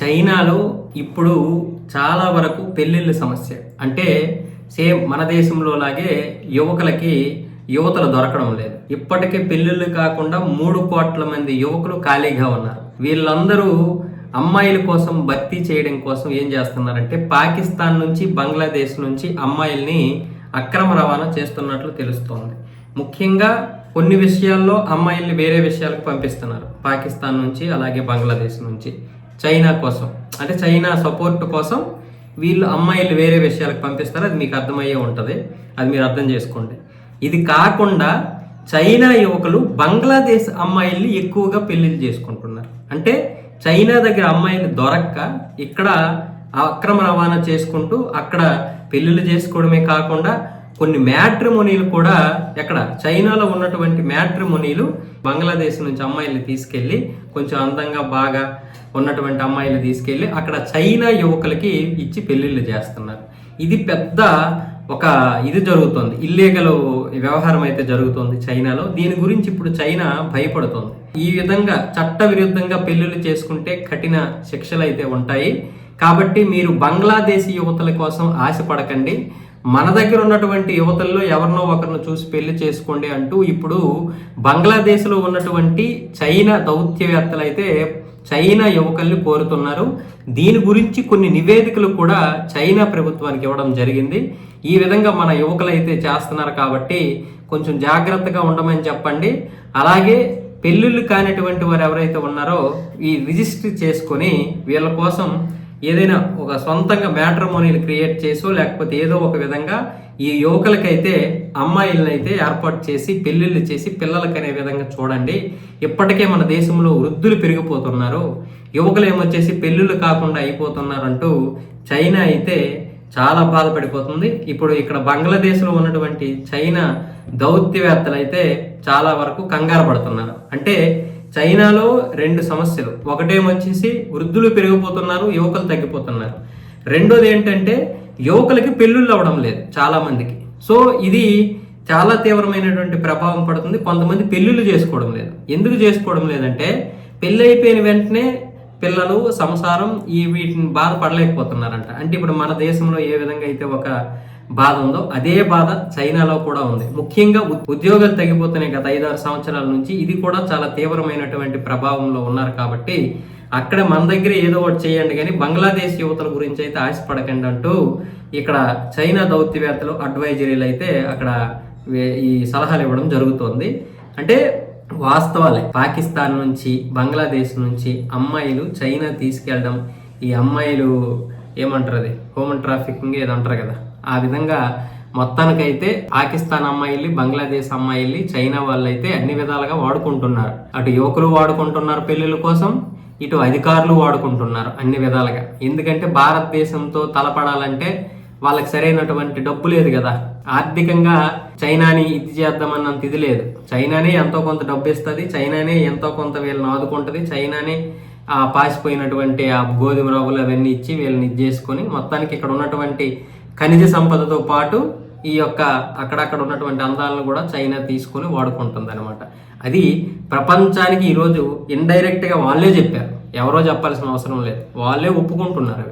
చైనాలో ఇప్పుడు చాలా వరకు పెళ్ళిళ్ళ సమస్య. అంటే సేమ్ మన దేశంలో లాగే యువకులకి యువతలు దొరకడం లేదు. ఇప్పటికే పెళ్ళిళ్ళు కాకుండా మూడు కోట్ల మంది యువకులు ఖాళీగా ఉన్నారు. వీళ్ళందరూ అమ్మాయిల కోసం భర్తీ చేయడం కోసం ఏం చేస్తున్నారంటే పాకిస్తాన్ నుంచి బంగ్లాదేశ్ నుంచి అమ్మాయిల్ని అక్రమ రవాణా చేస్తున్నట్లు తెలుస్తోంది. ముఖ్యంగా కొన్ని విషయాల్లో అమ్మాయిల్ని వేరే విషయాలకు పంపిస్తున్నారు. పాకిస్తాన్ నుంచి అలాగే బంగ్లాదేశ్ నుంచి. చైనా కోసం. అంటే చైనా సపోర్ట్ కోసం వీళ్ళు అమ్మాయిలు వేరే విషయాలకు పంపిస్తారు. అది మీకు అర్థమయ్యే ఉంటుంది. అది మీరు అర్థం చేసుకోండి. ఇది కాకుండా చైనా యువకులు బంగ్లాదేశ్ అమ్మాయిల్ని ఎక్కువగా పెళ్ళిళ్ళు చేసుకుంటున్నారు. అంటే చైనా దగ్గర అమ్మాయిలు దొరక్క ఇక్కడ అక్రమ రవాణా చేసుకుంటూ అక్కడ పెళ్ళిళ్ళు చేసుకోవడమే కాకుండా కొన్ని మ్యాట్రిమోనీలు కూడా ఎక్కడ? చైనాలో ఉన్నటువంటి మ్యాట్రిమోనీలు బంగ్లాదేశ్ నుంచి అమ్మాయిలు తీసుకెళ్ళి కొంచెం అందంగా బాగా ఉన్నటువంటి అమ్మాయిలు తీసుకెళ్ళి అక్కడ చైనా యువకులకి ఇచ్చి పెళ్ళిళ్ళు చేస్తున్నారు. ఇది పెద్ద ఒక ఇది జరుగుతుంది. ఇల్లీగల్ వ్యవహారం అయితే జరుగుతుంది చైనాలో. దీని గురించి ఇప్పుడు చైనా భయపడుతుంది. ఈ విధంగా చట్ట విరుద్ధంగా పెళ్ళిళ్ళు చేసుకుంటే కఠిన శిక్షలు అయితే ఉంటాయి. కాబట్టి మీరు బంగ్లాదేశీ యువతల కోసం ఆశపడకండి. మన దగ్గర ఉన్నటువంటి యువతల్లో ఎవరినో ఒకరిని చూసి పెళ్ళి చేసుకోండి అంటూ ఇప్పుడు బంగ్లాదేశ్లో ఉన్నటువంటి చైనా దౌత్యవేత్తలు అయితే చైనా యువకుల్ని కోరుతున్నారు. దీని గురించి కొన్ని నివేదికలు కూడా చైనా ప్రభుత్వానికి ఇవ్వడం జరిగింది. ఈ విధంగా మన యువకులు అయితే చేస్తున్నారు కాబట్టి కొంచెం జాగ్రత్తగా ఉండమని చెప్పండి. అలాగే పెళ్ళిళ్ళు కానిటువంటి వారు ఎవరైతే ఉన్నారో ఈ రిజిస్టర్ చేసుకొని వీళ్ళ కోసం ఏదైనా ఒక సొంతంగా మ్యాట్రిమోనీని క్రియేట్ చేసో లేకపోతే ఏదో ఒక విధంగా ఈ యువకులకైతే అమ్మాయిలనైతే అయితే ఏర్పాటు చేసి పెళ్ళిళ్ళు చేసి పిల్లలకనే విధంగా చూడండి. ఇప్పటికే మన దేశంలో వృద్ధులు పెరిగిపోతున్నారు. యువకులు ఏమొచ్చేసి పెళ్ళిళ్ళు కాకుండా అయిపోతున్నారంటూ చైనా అయితే చాలా బాధపడిపోతుంది. ఇప్పుడు ఇక్కడ బంగ్లాదేశ్లో ఉన్నటువంటి చైనా దౌత్యవేత్తలు అయితే చాలా వరకు కంగారు పడుతున్నారు. అంటే చైనాలో రెండు సమస్యలు. ఒకటేమొచ్చేసి వృద్ధులు పెరిగిపోతున్నారు యువకులు తగ్గిపోతున్నారు. రెండోది ఏంటంటే యువకులకి పెళ్ళిళ్ళు అవ్వడం లేదు చాలామందికి సో ఇది చాలా తీవ్రమైనటువంటి ప్రభావం పడుతుంది. కొంతమంది పెళ్ళిళ్ళు చేసుకోవడం లేదు. ఎందుకు చేసుకోవడం లేదంటే పెళ్ళి అయిపోయిన వెంటనే పిల్లలు సంసారం ఈ వీటిని బాధపడలేకపోతున్నారంట. అంటే ఇప్పుడు మన దేశంలో ఏ విధంగా అయితే ఒక బాధ ఉందో అదే బాధ చైనాలో కూడా ఉంది. ముఖ్యంగా ఉ- ఉద్యోగాలు తగ్గిపోతున్నాయి గత ఐదారు సంవత్సరాల నుంచి. ఇది కూడా చాలా తీవ్రమైనటువంటి ప్రభావంలో ఉన్నారు కాబట్టి అక్కడ మన దగ్గర ఏదో ఒకటి చేయండి కానీ బంగ్లాదేశ్ యువతల గురించి అయితే ఆశపడకండి అంటూ ఇక్కడ చైనా దౌత్యవేత్తలు అడ్వైజరీలు అయితే అక్కడ ఈ సలహాలు ఇవ్వడం జరుగుతోంది. అంటే వాస్తవాలే. పాకిస్తాన్ నుంచి బంగ్లాదేశ్ నుంచి అమ్మాయిలు చైనా తీసుకెళ్ళడం. ఈ అమ్మాయిలు ఏమంటారు అది? హ్యూమన్ ట్రాఫికింగ్ ఏదో అంటారు కదా. ఆ విధంగా మొత్తానికైతే పాకిస్తాన్ అమ్మాయిలు బంగ్లాదేశ్ అమ్మాయిలు చైనా వాళ్ళైతే అన్ని విధాలుగా వాడుకుంటున్నారు. అటు యువకులు వాడుకుంటున్నారు పెళ్ళిళ్ళ కోసం ఇటు అధికారులు వాడుకుంటున్నారు అన్ని విధాలుగా. ఎందుకంటే భారతదేశంతో తలపడాలంటే వాళ్ళకి సరైనటువంటి డబ్బు లేదు కదా. ఆర్థికంగా చైనాని ఇది చేద్దామన్నంత ఇది లేదు. చైనానే ఎంతో కొంత డబ్బు ఇస్తుంది చైనానే ఎంతో కొంత వీళ్ళని ఆదుకుంటుంది చైనానే ఆ పాసిపోయినటువంటి ఆ గోధుమ రవ్వులు అవన్నీ ఇచ్చి వీళ్ళని ఇది చేసుకొని మొత్తానికి ఇక్కడ ఉన్నటువంటి ఖనిజ సంపదతో పాటు ఈ యొక్క అక్కడక్కడ ఉన్నటువంటి అందాలను కూడా చైనా తీసుకొని వాడుకుంటుంది అనమాట అది ప్రపంచానికి ఈరోజు ఇండైరెక్ట్గా వాళ్ళే చెప్పారు. ఎవరో చెప్పాల్సిన అవసరం లేదు. వాళ్ళే ఒప్పుకుంటున్నారు